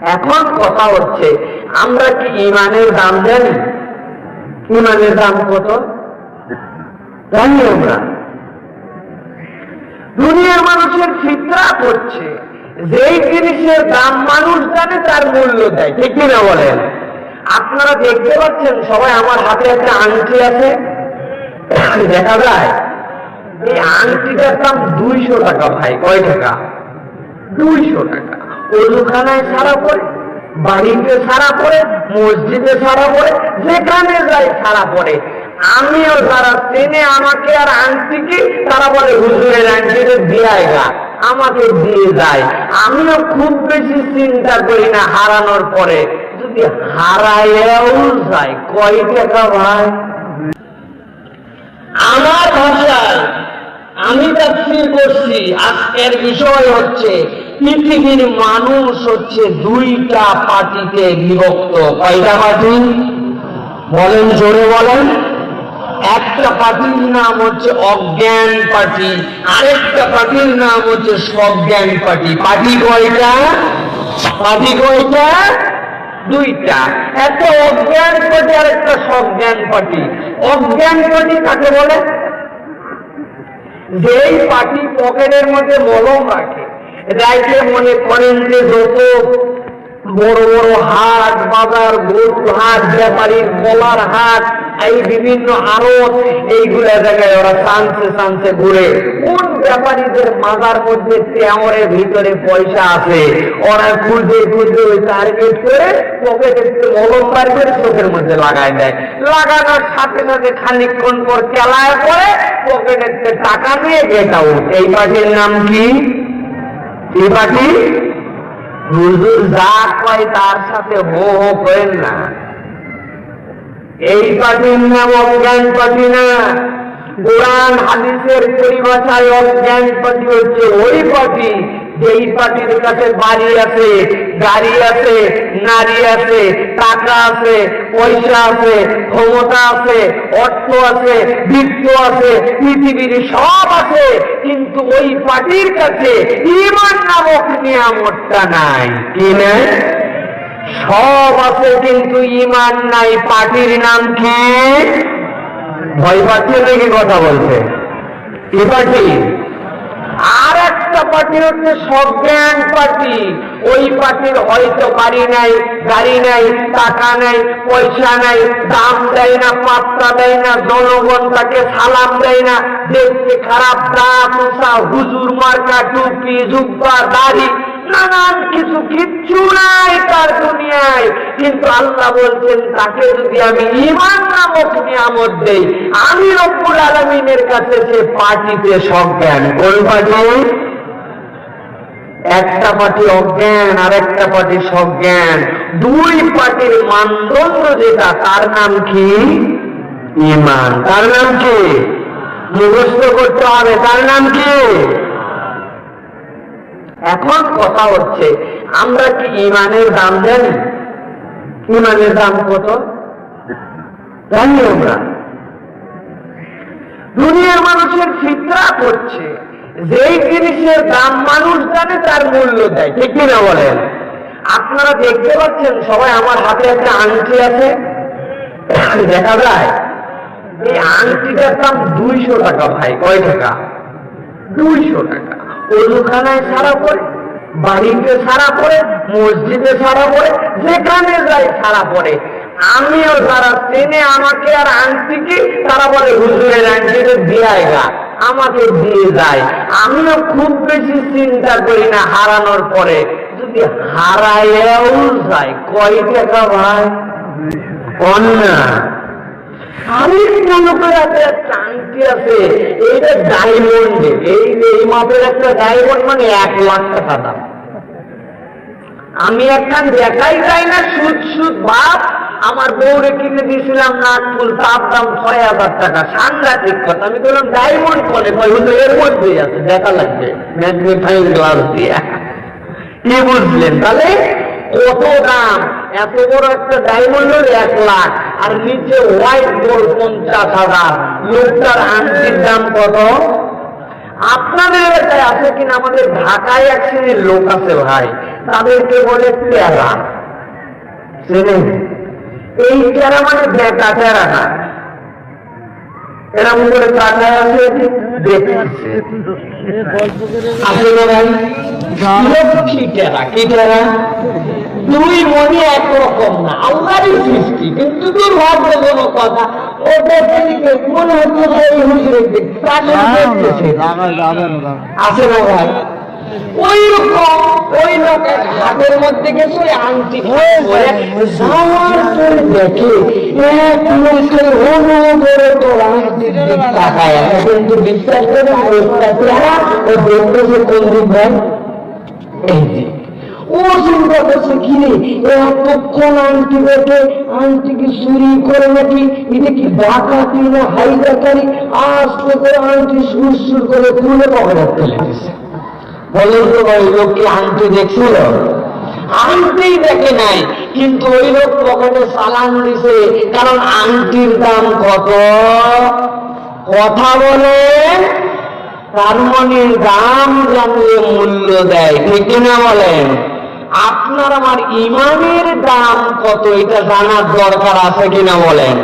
এখন কথা হচ্ছে, আমরা কি ইমানের দাম জানি? ইমানের দাম কত? জানি আমরা। দুনিয়ার মানুষের ফিতরা করছে। যেই জিনিসের দাম মানুষ জানে, তার মূল্য দেয়। ঠিক কিনা বলেন? আপনারা দেখতে পাচ্ছেন, সবাই আমার হাতে একটা আংটি আছে। দেখা যায়, এই আংটিটার দাম দুইশো টাকা ভাই, কয় টাকা? দুইশো টাকা। অজুখানায় সারা পড়ে, বাড়িতে সারা পড়ে, মসজিদে সারা পড়ে, যেখানে যাই সারা পড়ে। আমিও যারা চেনে আমাকে আর আনছি কি তারা বলে হুজুরের আংটিতে দিয়ে গা আমাকে দিয়ে যায়। আমিও খুব বেশি চিন্তা করি না হারানোর পরে। যদি হারাইয়াও যায়, কয় টাকা ভাই? আমার ভাষায় আমি তাফসীর করছি, আজকের বিষয় হচ্ছে পৃথিবীর মানুষ হচ্ছে দুইটা পার্টিতে বিভক্ত। কয়টা পার্টি? বলেন, জোরে বলেন। একটা পার্টির নাম হচ্ছে অজ্ঞান পার্টি, আরেকটা পার্টির নাম হচ্ছে সজ্ঞান পার্টি। পার্টি কয়টা? পার্টি কয়টা? দুইটা। একটা অজ্ঞান পার্টি আর একটা সজ্ঞান পার্টি। অজ্ঞান পার্টি কাকে বলে? যেই পার্টি পকেটের মধ্যে মলম রাখে। রাইতে মনে করেন যে যত বড় বড় হাট, বাজার গরু হাট ব্যাপারীর কলার হাট, এই বিভিন্ন আড়ত, এইগুলা জায়গায় ওরা সানসে সানসে ঘুরে। কোন ব্যাপারীদের মাজার মধ্যে তেওরের ভিতরে পয়সা আছে? ওরা খুঁজে খুঁজে ওই টার্গেট করে পকেটে মলম করে চোখের মধ্যে লাগায় দেয়। লাগানোর সাথে সাথে খানিকক্ষণ পর কেলায় পরে পকেটের টাকা নিয়ে গেট এই পার্টির নাম কি? পার্টি হুজুর যা কয় তার সাথে হো হো করেন না। এই পার্টির নাম অজ্ঞান পার্টি না। কোরআন, হাদিসের পরিভাষায় অজ্ঞান পার্টি হচ্ছে ওই পার্টি যেই পার্টির কাছে বাড়ি আছে, গাড়ি আছে, নারী আছে, টাকা আছে, পয়সা আছে, ক্ষমতা আছে, অর্থ আছে, বৃত্ত আছে, পৃথিবীর সব আছে, কিন্তু ওই পার্টির কাছে ইমান নামক নিয়ামতটা নাই। কি নাই? সব আছে, কিন্তু ইমান নাই। পার্টির নাম কি? ভয় পাচ্ছে নাকি কথা বলছে? কি পার্টি? আর একটা পার্টি হচ্ছে সজ্ঞান পার্টি। ওই পার্টির হয়তো বাড়ি নাই, গাড়ি নাই, টাকা নাই, পয়সা নাই, দাম দেয় না, পাত্তা দেয় না, জনগণ তাকে সালাম দেয় না। দেখতে খারাপ দাঁত উষা হুজুর মার্কা, টুপি, জুব্বা, দাড়ি, নানান কিছু কিচ্ছু নাই তার দুনিয়ায়। কিন্তু আল্লাহ বলছেন, তাকে যদি আমি ইমান নামক নিয়ামত দেই, আমি রব্বুল আলমিনের কাছে সে পার্টিতে সজ্ঞান কোন পার্টি একটা পার্টি অজ্ঞান আর একটা পার্টি সজ্ঞান। দুই পার্টির মানদণ্ড যেটা, তার নাম কি? ইমান। তার নাম কি? মুখস্থ করতে হবে। তার নাম কি? এখন কথা হচ্ছে, আমরা কি ইমানের দাম জানি? ইমানের দাম কত? জানি আমরা। দুনিয়ার মানুষের ফিতরা করছে। যেই জিনিসের দাম মানুষ জানে, তার মূল্য দেয়। ঠিক কিনা বলেন? আপনারা দেখতে পাচ্ছেন, সবাই আমার হাতে একটা আংটি আছে। দেখা যায়, এই আংটিটার দাম দুইশো টাকা ভাই। কয় টাকা? দুইশো টাকা। অজুখানায় সারা পড়ে, বাড়িতে সারা পড়ে, মসজিদে সারা পড়ে, যেখানে যাই সারা পড়ে। আমিও যারা চেনে আমাকে আর আনছি কি তারা বলে, হুজুরের আংটিতে দিয়ে গা। আমাকে দিয়ে যায়। আমিও খুব বেশি চিন্তা করি না হারানোর পরে। যদি হারাইয়াও যায়, কয় টাকা ভাই? অন্যা। মনে আমি একটা দেখাই যাই না, সুদ সুদ বাপ আমার বউরে কিনে দিয়েছিলাম নাকফুল তার দাম ছয় হাজার টাকা। সাংঘাতিক কথা। আমি বললাম, ডায়মন্ড কোনে কয় হুজুর এর মধ্যেই আছে, দেখা লাগবে। ম্যাগনিফাইং গ্লাস দিয়ে। কি বুঝলেন? তাহলে কত দাম? এত বড় একটা ডায়মন্ড এক লাখ, আর নিচে হোয়াইট গোল্ড পঞ্চাশ হাজার। লোকটার আংটির দাম কত? আপনাদের এলাকায় আছে কিনা? আমাদের ঢাকায় এক শ্রেণির লোক আছে ভাই। তাদেরকে বলে টেরা চেনেন? এই টেরা মানে টেরা না। এরকম করে তাকায় আছে দেখতেছে আসলে ভাই লক্ষ্মী টেরা কি টেরা দুই মনে একরকম না আল্লাহরই সৃষ্টি কিন্তু দুর্ভাগ্য কোনো কথা। মনে হচ্ছে আছে না ভাই ওই রকম ওই লোকের হাতের মধ্যে গেছে আংটি যাওয়ার পরে দেখে এক লোকের হনু করে তোর আংটির দিক তাকায়। কিন্তু বিশ্বাস করে লোকটা চেহারা ও দেখতেছে কোন দিক ভাই। এই দিক ও চিন্তা করছে কি রে এতক্ষণ আংটি বেটে আংটিকে চুরি করে নাকি? এটা কি ডাকাতি না হাই ডাকারি আস্তে করে আংটি সুর সুর করে খুলে পকেটে ফেলে দিছে বলেন তো ভাই, লোক কি আংটি দেখছিল? আংটি দেখে নাই, কিন্তু ওই লোক পকেটে সালান দিছে, কারণ আংটির দাম কত? কথা বলে তার মনের দাম জানলে মূল্য দেয়, ঠিক কিনা বলেন? আপনার আমার ইমানের দাম কত, এটা জানার দরকার আছে কিনা বলেন?